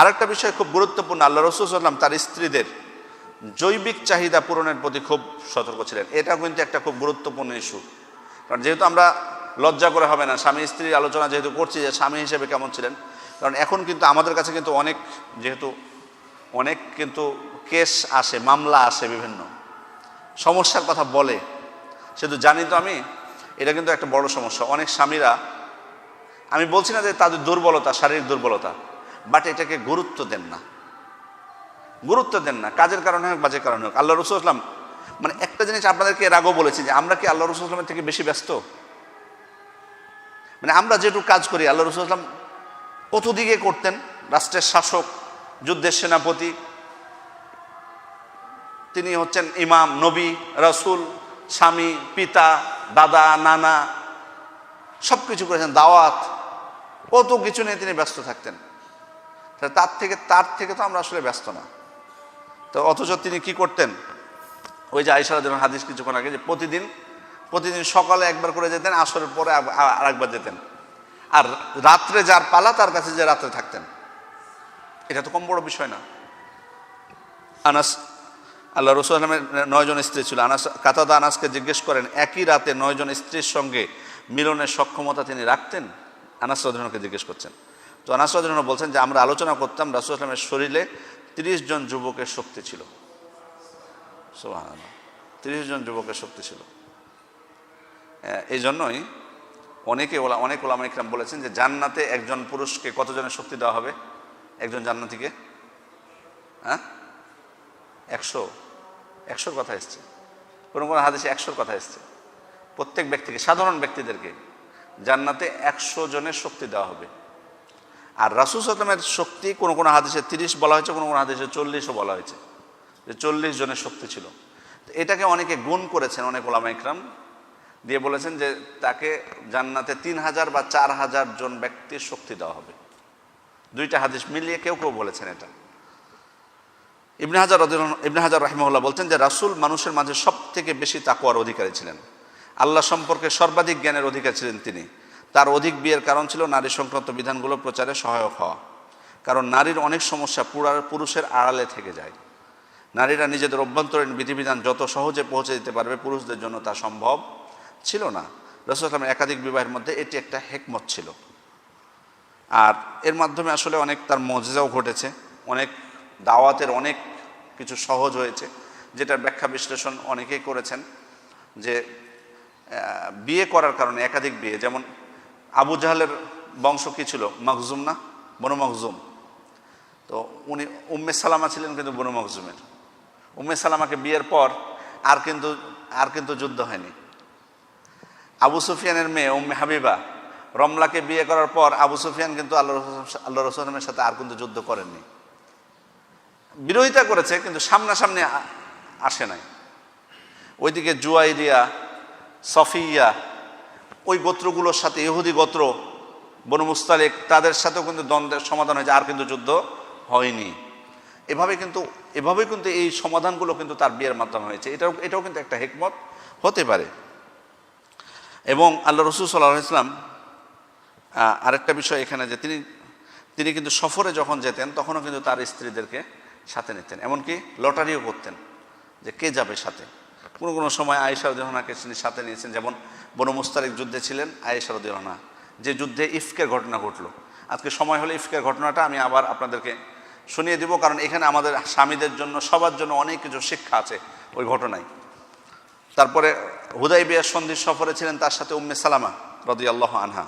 আরেকটা বিষয় খুব গুরুত্বপূর্ণ, আল্লাহ রসুল সাল্লাম তার স্ত্রীদের জৈবিক চাহিদা পূরণের প্রতি খুব সতর্ক ছিলেন। এটা কিন্তু একটা খুব গুরুত্বপূর্ণ ইস্যু। কারণ যেহেতু আমরা লজ্জা করে হবে না, স্বামী স্ত্রীর আলোচনা যেহেতু করছি যে স্বামী হিসেবে কেমন ছিলেন, কারণ এখন কিন্তু আমাদের কাছে কিন্তু অনেক যেহেতু অনেক কিন্তু কেস আসে, মামলা আসে বিভিন্ন। সমস্যার কথা বলে। শুধু জানি তো আমি, এটা কিন্তু একটা বড় সমস্যা। অনেক স্বামীরা, আমি বলছি না যে তাদের দুর্বলতা, শারীরিক দুর্বলতা বাট এটাকে গুরুত্ব দেন না। গুরুত্ব দেন না। কাজের কারণে হোক, বাজের কারণে হোক। আল্লাহ রসুল আসলাম মানে একটা জিনিস আপনাদেরকে এর আগেও বলেছি যে আমরা কি আল্লাহ রসুল আসলামের থেকে বেশি ব্যস্ত? মানে আমরা যেটুকু কাজ করি, আল্লাহ রসুল আসলাম কতদিকে করতেন? রাষ্ট্রের শাসক, যুদ্ধের সেনাপতি, তিনি হচ্ছেন ইমাম, নবী, রসুল, স্বামী, পিতা, দাদা, নানা সব কিছু করেছেন, দাওয়াত, কত কিছু নিয়ে তিনি ব্যস্ত থাকতেন। তার থেকে তার থেকে তো আমরা আসলে ব্যস্ত না। তো অথচ তিনি কি করতেন? ওই যে আইসারা যেমন হাদিস কিছুক্ষণ আগে যে প্রতিদিন প্রতিদিন সকালে একবার করে যেতেন, আসরের পরে আব- আ- আরেকবার যেতেন। আর রাত্রে যার পালা, তার কাছে যে রাত্রে থাকতেন। এটা তো কম বড় বিষয় না। আনাস আল্লাহ রসুল আলমের নয়জন স্ত্রী ছিল। আনাস, কাতাদা আনাসকে জিজ্ঞেস করেন, একই রাতে নয়জন স্ত্রীর সঙ্গে মিলনের সক্ষমতা তিনি রাখতেন? আনাস রদিনকে জিজ্ঞেস করছেন। তো আনাস রদিন বলছেন যে, আমরা আলোচনা করতাম রাসুল আসলামের শরীরে তিরিশ জন যুবকের শক্তি ছিল। তিরিশ জন যুবকের শক্তি ছিল। এই জন্যই অনেকে ওলা, অনেক ওলামা ইকরাম বলেছেন যে, জান্নাতে একজন পুরুষকে কতজনের শক্তি দেওয়া হবে? একজন জান্নাতিকে? হ্যাঁ? একশো। একশোর কথা এসছে। কোনো কোনো হাদিসে একশোর কথা এসছে। প্রত্যেক ব্যক্তিকে, সাধারণ ব্যক্তিদেরকে জান্নাতে একশো জনের শক্তি দেওয়া হবে। আর রাসুল সাল্লামের শক্তি কোনো কোনো হাদিসে তিরিশ বলা হয়েছে, কোনো কোনো হাদিসে চল্লিশও বলা হয়েছে, যে চল্লিশ জনের শক্তি ছিল। তো এটাকে অনেকে গুণ করেছেন, অনেক ওলামা ইকরাম, দিয়ে বলেছেন যে তাকে জান্নাতে তিন হাজার বা চার হাজার জন ব্যক্তির শক্তি দেওয়া হবে। দুইটা হাদিস মিলিয়ে কেউ কেউ বলেছেন এটা। ইবনে হাজার ইবনে হাজার রাহিমউল্লাহ বলছেন যে রাসূল মানুষের মাঝে সব থেকে বেশি তাকুয়ার অধিকারী ছিলেন। আল্লাহ সম্পর্কে সর্বাধিক জ্ঞানের অধিকারী ছিলেন তিনি। তার অধিক বিয়ের কারণ ছিল নারী সংক্রান্ত বিধানগুলো প্রচারে সহায়ক হওয়া। কারণ নারীর অনেক সমস্যা পুরা- পুরুষের আড়ালে থেকে যায়। নারীরা নিজেদের অভ্যন্তরীণ বিধিবিধান যত সহজে পৌঁছে দিতে পারবে পুরুষদের জন্য তা সম্ভব ছিল না। রসুল আসলামের একাধিক বিবাহের মধ্যে এটি একটা হেকমত ছিল। আর এর মাধ্যমে আসলে অনেক তার মজেজাও ঘটেছে। অনেক দাওয়াতের অনেক কিছু সহজ হয়েছে, যেটার ব্যাখ্যা বিশ্লেষণ অনেকেই করেছেন যে বিয়ে করার কারণে একাধিক বিয়ে, যেমন আবু জাহালের বংশ কী ছিল? মখজুম না? বনু মখজুম। তো উনি উম্মে সালামা ছিলেন কিন্তু বনু মখজুমের। উম্মে সালামাকে বিয়ের পর আর কিন্তু আর কিন্তু যুদ্ধ হয়নি। আবু সুফিয়ানের মেয়ে উম্মে হাবিবা রমলাকে বিয়ে করার পর আবু সুফিয়ান কিন্তু আল্লাহ আল্লাহ রসুলের সাথে আর কিন্তু যুদ্ধ করেননি। বিরোধিতা করেছে কিন্তু সামনাসামনি আসে নাই। ওইদিকে জুয়াইরিয়া, সফিয়া ওই গোত্রগুলোর সাথে, ইহুদি গোত্র, বনু মুস্তালিক, তাদের সাথেও কিন্তু দ্বন্দ্বের সমাধান হয়েছে, আর কিন্তু যুদ্ধ হয়নি। এভাবে কিন্তু এভাবে কিন্তু এই সমাধানগুলো কিন্তু তার বিয়ের মাধ্যমে হয়েছে। এটাও এটাও কিন্তু একটা হেকমত হতে পারে। এবং আল্লাহ রসুল সাল্লাহ ইসলাম আরেকটা বিষয় এখানে যে তিনি তিনি কিন্তু সফরে যখন যেতেন, তখনও কিন্তু তার স্ত্রীদেরকে সাথে নিতেন। এমনকি লটারিও করতেন যে কে যাবে সাথে? কোনো কোনো সময় আয়েশা রদিহানাকে তিনি সাথে নিয়েছেন। যেমন বনু মুস্তারিক যুদ্ধে ছিলেন আয়েশা রদিহানা যে যুদ্ধে ইফকের ঘটনা ঘটলো। আজকে সময় হলে ইফকের ঘটনাটা, আমি আবার আপনাদেরকে শুনিয়ে দিব, কারণ এখানে আমাদের স্বামীদের জন্য, সবার জন্য অনেক কিছু শিক্ষা আছে ওই ঘটনায়। তারপরে হুদাই বিয়ার সন্ধির সফরে ছিলেন তার সাথে উম্মে সালামা রদি আল্লাহ আনহা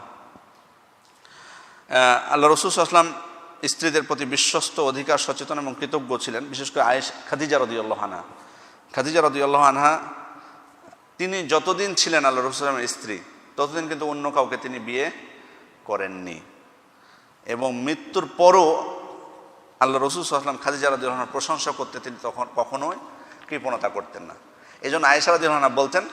আল্লাহ রসুল আসলাম স্ত্রীদের প্রতি বিশ্বস্ত অধিকার, সচেতন এবং কৃতজ্ঞ ছিলেন, বিশেষ করে আয়েশ, খাদিজা রদি আল্লাহ আনহা। খাদিজা আল্লাহ আনহা, তিনি যতদিন ছিলেন আল্লাহ রসুলামের স্ত্রী, ততদিন কিন্তু অন্য কাউকে তিনি বিয়ে করেননি। এবং মৃত্যুর পরও আল্লাহ রসুল আসলাম খাদিজা রদি আল্লাহর প্রশংসা করতে তিনি তখন কখনোই কৃপণতা করতেন না। এই জন্য আয়েশা রদি আল্লাহ বলতেন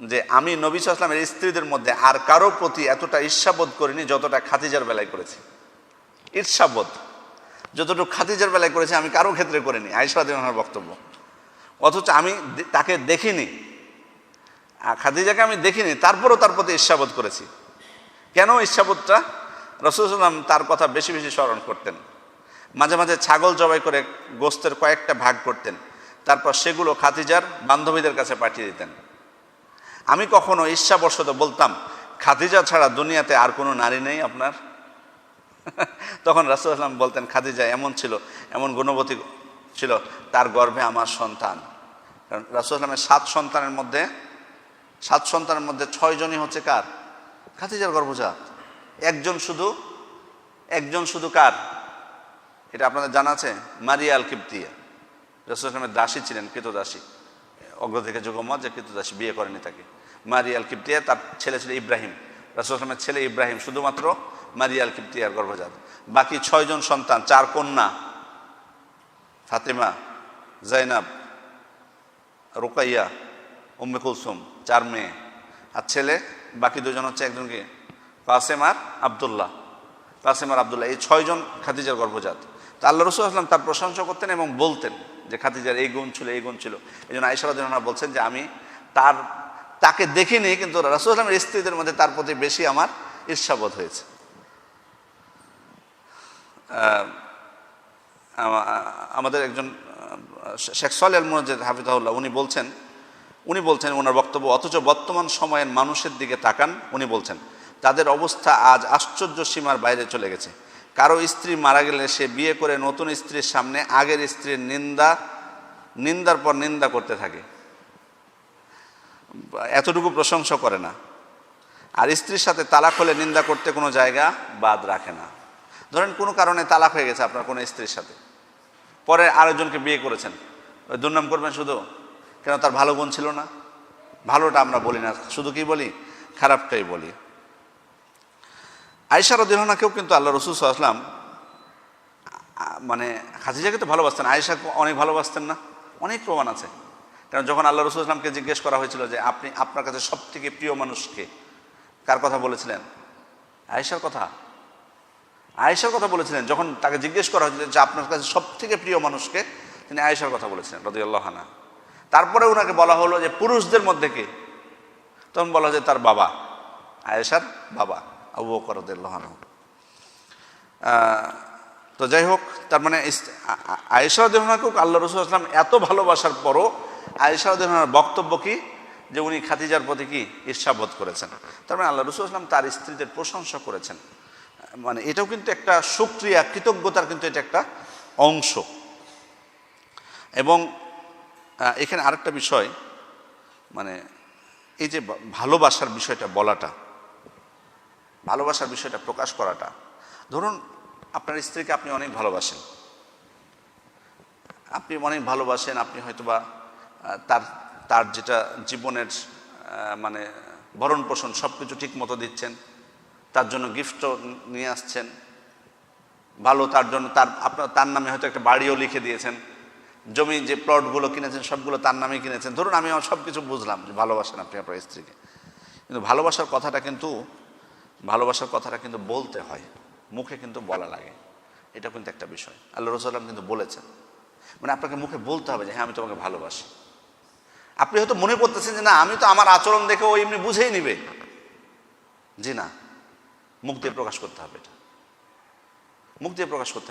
যে, আমি নবী আসলামের স্ত্রীদের মধ্যে আর কারও প্রতি এতটা ঈর্ষাবোধ করিনি যতটা খাদিজার বেলায় করেছি। ঈর্ষাবোধ। যতটুকু খাদিজার বেলায় করেছি আমি কারও ক্ষেত্রে করিনি। আয়েশা আয়সার বক্তব্য। অথচ আমি তাকে দেখিনি। খাদিজাকে আমি দেখিনি, তারপরও তার প্রতি ঈর্ষাবোধ করেছি। কেন ঈর্ষাবোধটা? রসুলাম তার কথা বেশি বেশি স্মরণ করতেন। মাঝে মাঝে ছাগল জবাই করে গোস্তের কয়েকটা ভাগ করতেন। তারপর সেগুলো খাতিজার বান্ধবীদের কাছে পাঠিয়ে দিতেন। আমি কখনো ঈর্ষাবশত বলতাম, খাদিজা ছাড়া দুনিয়াতে আর কোনো নারী নেই আপনার। তখন রাসুলাম বলতেন, খাদিজা এমন ছিল, এমন গুণবতী ছিল, তার গর্ভে আমার সন্তান। কারণ রাসুলামের সাত সন্তানের মধ্যে, সাত সন্তানের মধ্যে ছয়জনই হচ্ছে কার? খাদিজার গর্ভজাত। একজন শুধু একজন শুধু কার? এটা আপনাদের জানা আছে? মারিয়া আল কিপ্তিয়া রসুলামের দাসী ছিলেন, কৃতদাসী। অগ্র থেকে যুগমত যে কৃতদাসী বিয়ে করেনি তাকে। মারিয়া আল কিপ্তিয়া তার ছেলে ছিল ইব্রাহিম। রসুলামের ছেলে ইব্রাহিম শুধুমাত্র মারিয়া আল কিপ্তিয়ার গর্ভজাত। বাকি ছয়জন সন্তান, চার কন্যা, ফাতেমা, জাইনাব রোকাইয়া, উম্মে কুলসুম, চার মেয়ে। আর ছেলে, বাকি দুজন হচ্ছে একজন কি কাসেম আর আবদুল্লাহ। কাসেম আর আবদুল্লাহ, এই ছয়জন খাদিজার গর্ভজাত। তা আল্লাহ রসুল আসলাম তার প্রশংসা করতেন এবং বলতেন যে, খাদিজার এই গুণ ছিল, এই গুণ ছিল। এই জন্য আইসারদিনা বলছেন যে, আমি তার, তাকে দেখিনি, কিন্তু রসুল আসলামের স্ত্রীদের মধ্যে তার প্রতি বেশি আমার ঈর্ষাবোধ হয়েছে। আমাদের একজন শেখ সলেল মনোজেদ হাফিজাহুল্লাহ, উনি বলছেন উনি বলছেন ওনার বক্তব্য, অথচ বর্তমান সময়ের মানুষের দিকে তাকান, উনি বলছেন, তাদের অবস্থা আজ আশ্চর্য সীমার বাইরে চলে গেছে। কারও স্ত্রী মারা গেলে সে বিয়ে করে নতুন স্ত্রীর সামনে আগের স্ত্রীর নিন্দা, নিন্দার পর নিন্দা করতে থাকে। এতটুকু প্রশংসা করে না। আর স্ত্রীর সাথে তালাক হলে নিন্দা করতে কোনো জায়গা বাদ রাখে না। ধরেন কোনো কারণে তালাক হয়ে গেছে আপনার কোনো স্ত্রীর সাথে। পরে আরেকজনকে বিয়ে করেছেন। দুর্নাম করবেন শুধু। কেন তার ভালো গুণ ছিল না? ভালোটা আমরা বলি না। শুধু কি বলি? খারাপটাই বলি। আয়সা রদিহানাকেও কিন্তু আল্লাহ রসুল আসলাম মানে খাদিজাকে তো ভালোবাসতেন। আয়েশা অনেক ভালোবাসতেন না? অনেক প্রমাণ আছে। কারণ যখন আল্লাহ রসুল আসলামকে জিজ্ঞেস করা হয়েছিল যে, আপনি আপনার কাছে সব থেকে প্রিয় মানুষকে? কার কথা বলেছিলেন? আয়েশার কথা? আয়েশার কথা বলেছিলেন, যখন তাকে জিজ্ঞেস করা হয়েছিল যে আপনার কাছে সব থেকে প্রিয় মানুষকে, তিনি আয়েশার কথা বলেছিলেন, রদিয়াল্লাহ হানা তারপরে ওনাকে বলা হলো যে, পুরুষদের মধ্যে কে? তখন বলা যে তার বাবা, আয়েশার বাবা, আবু বকর রদিয়াল্লাহ তো যাই হোক, তার মানে আয়েশা দেহনাকেও আল্লাহ রসুল আসলাম এত ভালোবাসার পরও আয়েশা দেহনার বক্তব্য কি? যে উনি খাতিজার প্রতি কি ঈর্ষাবোধ করেছেন। তার মানে আল্লাহ রসুল আসলাম তার স্ত্রীদের প্রশংসা করেছেন। মানে এটাও কিন্তু একটা সুক্রিয়া কৃতজ্ঞতার কিন্তু এটা একটা অংশ। এবং এখানে আরেকটা বিষয় মানে এই যে ভালোবাসার বিষয়টা বলাটা, ভালোবাসার বিষয়টা প্রকাশ করাটা। ধরুন, আপনার স্ত্রীকে আপনি অনেক ভালোবাসেন। আপনি অনেক ভালোবাসেন, আপনি হয়তোবা তার তার যেটা জীবনের মানে ভরণ পোষণ সব কিছু ঠিক মতো দিচ্ছেন। তার জন্য গিফটও নিয়ে আসছেন। ভালো তার জন্য তার, আপনার, তার নামে হয়তো একটা বাড়িও লিখে দিয়েছেন। জমি যে প্লটগুলো কিনেছেন, সবগুলো তার নামে কিনেছেন। ধরুন আমি সব কিছু বুঝলাম যে ভালোবাসেন আপনি আপনার স্ত্রীকে। কিন্তু ভালোবাসার কথাটা কিন্তু, ভালোবাসার কথাটা কিন্তু বলতে হয়। মুখে কিন্তু বলা লাগে। এটা কিন্তু একটা বিষয়। আল্লাহ রসুল্লাম কিন্তু বলেছেন। মানে আপনাকে মুখে বলতে হবে যে হ্যাঁ আমি তোমাকে ভালোবাসি। আপনি হয়তো মনে করতেছেন যে, না, আমি তো আমার আচরণ দেখে ও এমনি বুঝেই নিবে। জি না। মুখ দিয়ে প্রকাশ করতে হবে এটা মুখ দিয়ে প্রকাশ করতে।